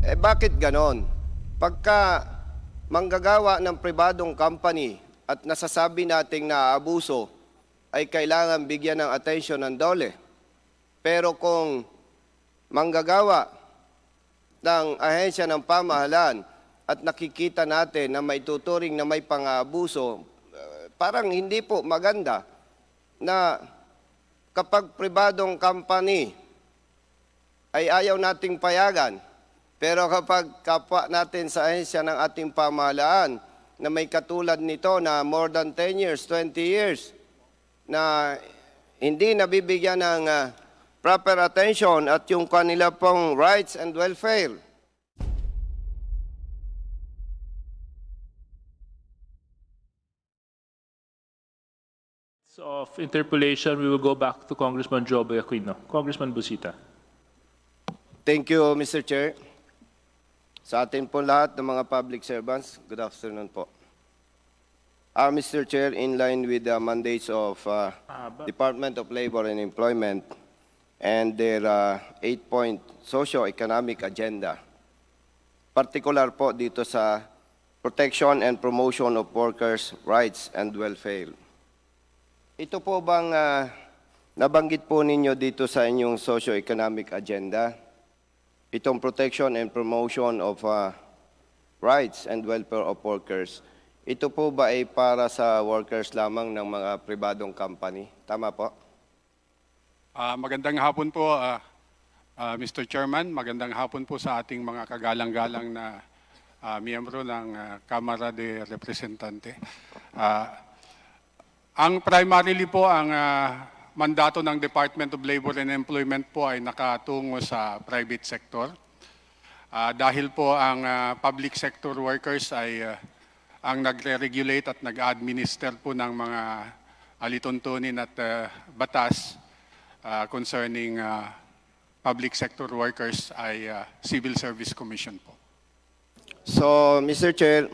Eh bakit ganon? Pagka manggagawa ng pribadong company at nasasabi nating naaabuso, ay kailangan bigyan ng atensyon ng dole. Pero kung manggagawa ng ahensya ng pamahalaan at nakikita natin na may tuturing na may pang-aabuso, eh, parang hindi po maganda na kapag pribadong company ay ayaw nating payagan. Pero kapag kapwa natin sa ahensya ng ating pamahalaan na may katulad nito na more than 10 years, 20 years, na hindi nabibigyan ng ah, proper attention at yung kanila pong rights and welfare, of interpolation, we will go back to Congressman Joby Aquino. Congressman Busita. Thank you, Mr. Chair. Sa atin po lahat ng mga public servants, good afternoon po. Uh, Mr. Chair, in line with the mandates of uh, Ah, Department of Labor and Employment and their uh, eight-point socio-economic agenda, particular po dito sa protection and promotion of workers' rights and welfare. Ito po bang uh, nabanggit po ninyo dito sa inyong socio-economic agenda? Itong protection and promotion of uh, rights and welfare of workers. Ito po ba ay para sa workers lamang ng mga pribadong company? Tama po? Ah, magandang hapon po, ah, ah, Mr. Chairman. Magandang hapon po sa ating mga kagalang-galang na ah, miyembro ng ah, Kamara de Representante. Ah, ang primarily po ang ah, mandato ng Department of Labor and Employment po ay nakatungo sa private sector. Ah, dahil po ang ah, public sector workers ay ah, ang nagre-regulate at nag-administer po ng mga alituntunin at ah, batas ah, concerning ah, public sector workers ay ah, Civil Service Commission po. So, Mr. Chair,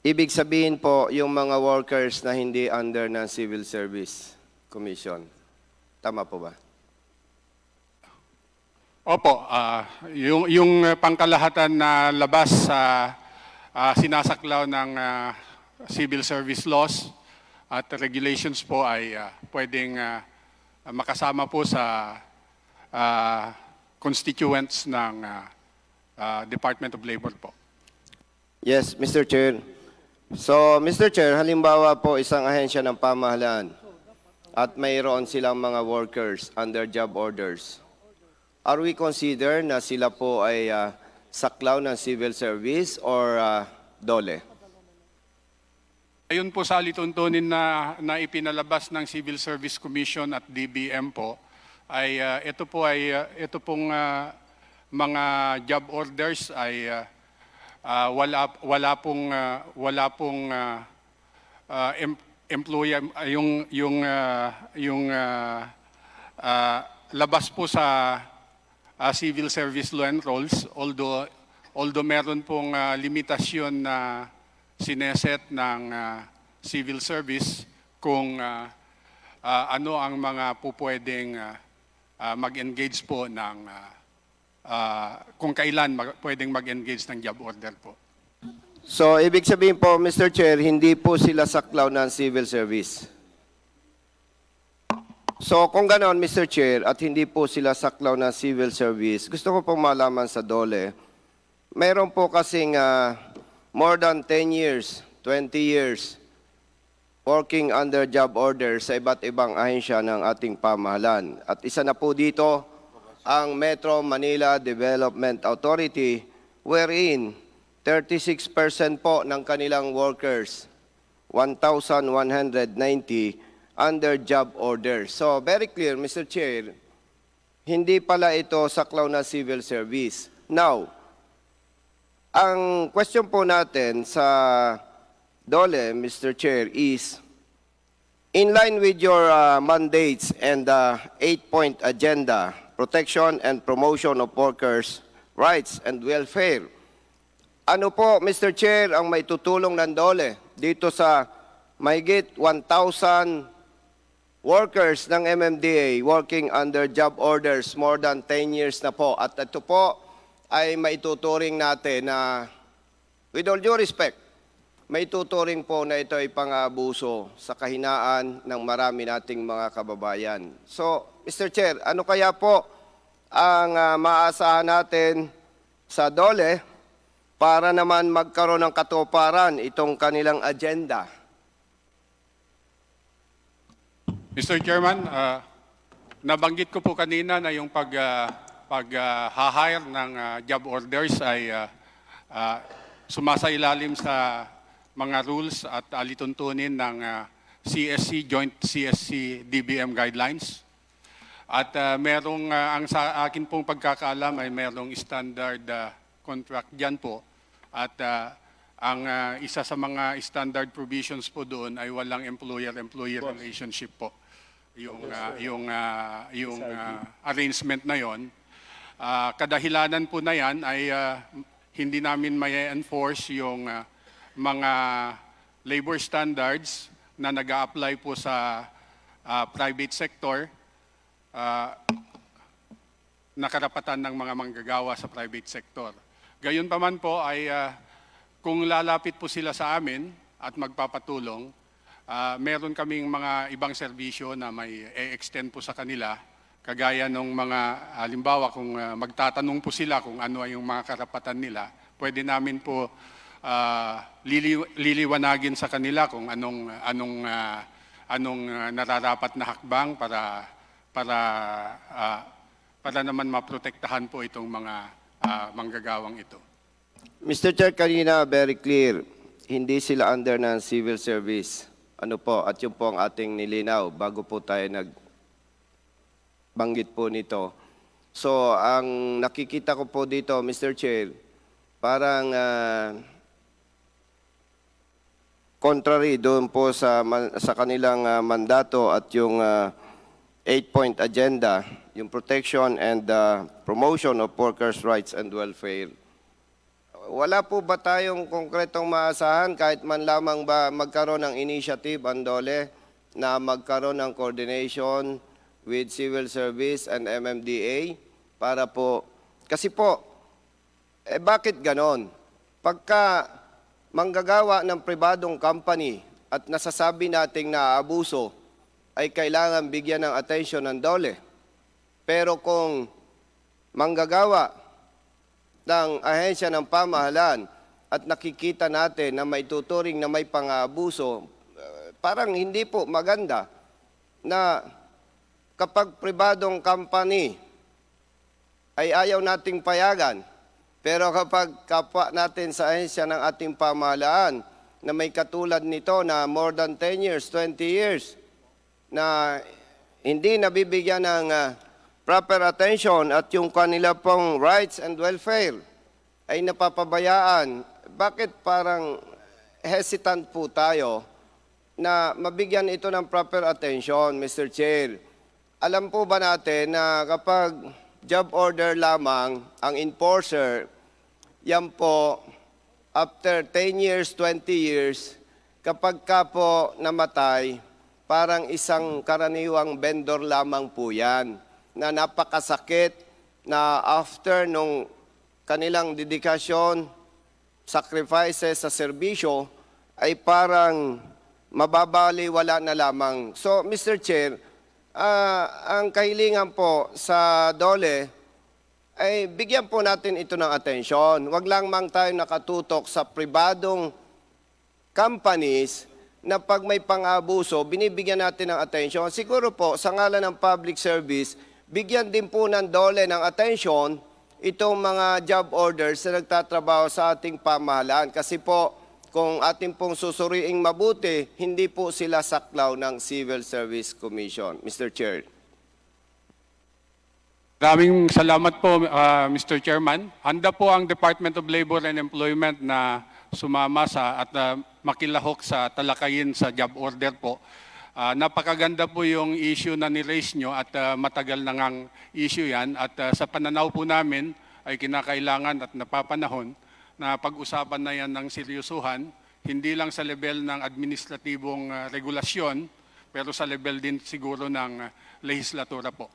ibig sabihin po yung mga workers na hindi under ng Civil Service Commission. Tama po ba? Opo, ah, yung, yung ah, pangkalahatan na labas sa ah, sinasaklaw ng ah, civil service laws at regulations po ay ah, pwedeng ah, makasama po sa ah, constituents ng ah, ah, Department of Labor po. Yes, Mr. Chair. So, Mr. Chair, halimbawa po isang ahensya ng pamahalaan at mayroon silang mga workers under job orders. Are we consider na sila po ay ah, saklaw ng civil service or ah, dole? Ayun po sa lituntunin na, na ipinalabas ng Civil Service Commission at DBM po, ay ah, ito po ay ah, ito pong ah, mga job orders ay ah, ah, wala wala pong ah, wala pong ah, ah, em- employer ah, yung yung ah, yung ah, ah, labas po sa ah, civil service law and rules although although meron pong ah, limitasyon na sineset ng ah, civil service kung ah, ah, ano ang mga pupwedeng ah, ah, mag-engage po ng ah, ah, kung kailan mag- pwedeng mag-engage ng job order po. So, ibig sabihin po, Mr. Chair, hindi po sila saklaw ng civil service. So, kung ganon, Mr. Chair, at hindi po sila saklaw ng civil service, gusto ko pong malaman sa DOLE, mayroon po kasing ah, more than 10 years, 20 years, working under job order sa iba't ibang ahensya ng ating pamahalaan. At isa na po dito, ang Metro Manila Development Authority, wherein 36% po ng kanilang workers, 1,190 under job order. So, very clear, Mr. Chair, hindi pala ito saklaw na civil service. Now, ang question po natin sa DOLE, Mr. Chair, is in line with your uh, mandates and the eight-point agenda, protection and promotion of workers' rights and welfare, ano po, Mr. Chair, ang may tutulong ng DOLE dito sa mahigit 1,000 workers ng MMDA working under job orders more than 10 years na po. At ito po ay maituturing natin na with all due respect, maituturing po na ito ay pang-abuso sa kahinaan ng marami nating mga kababayan. So, Mr. Chair, ano kaya po ang ah, maaasahan natin sa DOLE para naman magkaroon ng katuparan itong kanilang agenda? Mr. Chairman, ah, nabanggit ko po kanina na yung pag ah, pag ah, hahire ng ah, job orders ay ah, ah, sumasailalim sa mga rules at alituntunin ng ah, CSC Joint CSC DBM guidelines. At ah, merong ah, ang sa akin pong pagkakaalam ay merong standard ah, contract diyan po at ah, ang ah, isa sa mga standard provisions po doon ay walang employer-employee relationship po. Yung ah, yung ah, yung ah, arrangement na yon. Ah, kadahilanan po na yan ay ah, hindi namin may enforce yung ah, mga labor standards na nag apply po sa ah, private sector ah, na karapatan ng mga manggagawa sa private sector. Gayon pa man po ay ah, kung lalapit po sila sa amin at magpapatulong, ah, meron kaming mga ibang serbisyo na may e-extend po sa kanila. Kagaya ng mga, halimbawa kung ah, magtatanong po sila kung ano ay yung mga karapatan nila, pwede namin po ah, lili- liliwanagin sa kanila kung anong anong ah, anong nararapat na hakbang para para ah, para naman maprotektahan po itong mga ah, manggagawang ito. Mr. Chair, kanina very clear, hindi sila under ng civil service. Ano po, at yun po ang ating nilinaw bago po tayo nag banggit po nito. So, ang nakikita ko po dito, Mr. Chair, parang ah, contrary doon po sa, sa kanilang ah, mandato at yung ah, eight-point agenda, yung protection and ah, promotion of workers' rights and welfare. Wala po ba tayong konkretong maasahan kahit man lamang ba magkaroon ng initiative ang DOLE na magkaroon ng coordination with civil service and MMDA para po, kasi po, eh bakit ganon? Pagka manggagawa ng pribadong company at nasasabi nating naaabuso, ay kailangan bigyan ng atensyon ng DOLE. Pero kung manggagawa ng ahensya ng pamahalaan at nakikita natin na may tuturing na may pang-aabuso, eh, parang hindi po maganda na kapag pribadong company ay ayaw nating payagan, pero kapag kapwa natin sa ahensya ng ating pamahalaan na may katulad nito na more than 10 years, 20 years, na hindi nabibigyan ng ah, proper attention at yung kanila pong rights and welfare ay napapabayaan, bakit parang hesitant po tayo na mabigyan ito ng proper attention, Mr. Chair? Alam po ba natin na kapag job order lamang ang enforcer, yan po, after 10 years, 20 years, kapag ka po namatay, parang isang karaniwang vendor lamang po yan na napakasakit na after nung kanilang dedikasyon, sacrifices sa serbisyo, ay parang mababaliwala na lamang. So, Mr. Chair, ah, ang kahilingan po sa DOLE ay bigyan po natin ito ng atensyon. Huwag lang mang tayo nakatutok sa pribadong companies na pag may pang-abuso, binibigyan natin ng atensyon. Siguro po, sa ngalan ng public service, bigyan din po ng dole ng atensyon itong mga job orders na nagtatrabaho sa ating pamahalaan. Kasi po, kung ating pong susuriing mabuti, hindi po sila saklaw ng Civil Service Commission. Mr. Chair. Maraming salamat po, ah, Mr. Chairman. Handa po ang Department of Labor and Employment na sumama sa at ah, makilahok sa talakayin sa job order po. Ah, napakaganda po yung issue na ni-raise nyo at ah, matagal na ngang issue yan. At ah, sa pananaw po namin ay kinakailangan at napapanahon na pag-usapan na yan ng seryosuhan, hindi lang sa level ng administratibong ah, regulasyon, pero sa level din siguro ng ah, lehislatura po.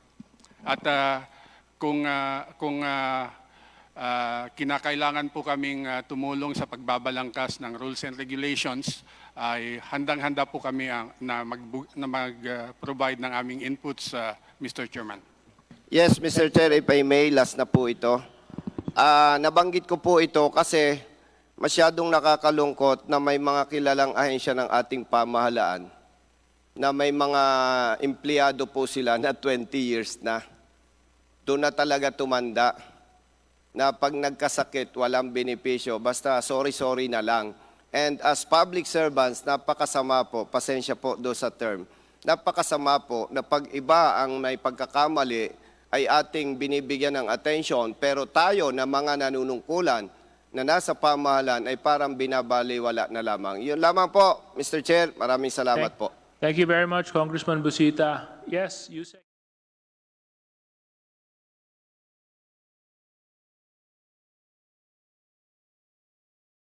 At ah, kung ah, kung ah, ah, kinakailangan po kaming ah, tumulong sa pagbabalangkas ng rules and regulations, ay handang-handa po kami ang- na mag- na mag-provide ng aming inputs, ah, Mr. Chairman. Yes, Mr. Chair, if I may, last na po ito. Ah, nabanggit ko po ito kasi masyadong nakakalungkot na may mga kilalang ahensya ng ating pamahalaan na may mga empleyado po sila na 20 years na. Doon na talaga tumanda na pag nagkasakit, walang benepisyo. Basta sorry-sorry na lang. And as public servants, napakasama po, pasensya po do sa term, napakasama po na pag iba ang may pagkakamali ay ating binibigyan ng attention, pero tayo na mga nanunungkulan na nasa pamahalan ay parang binabaliwala na lamang. Yun lamang po, Mr. Chair. Maraming salamat Thank- po. Thank you very much, Congressman Busita. Yes, you say.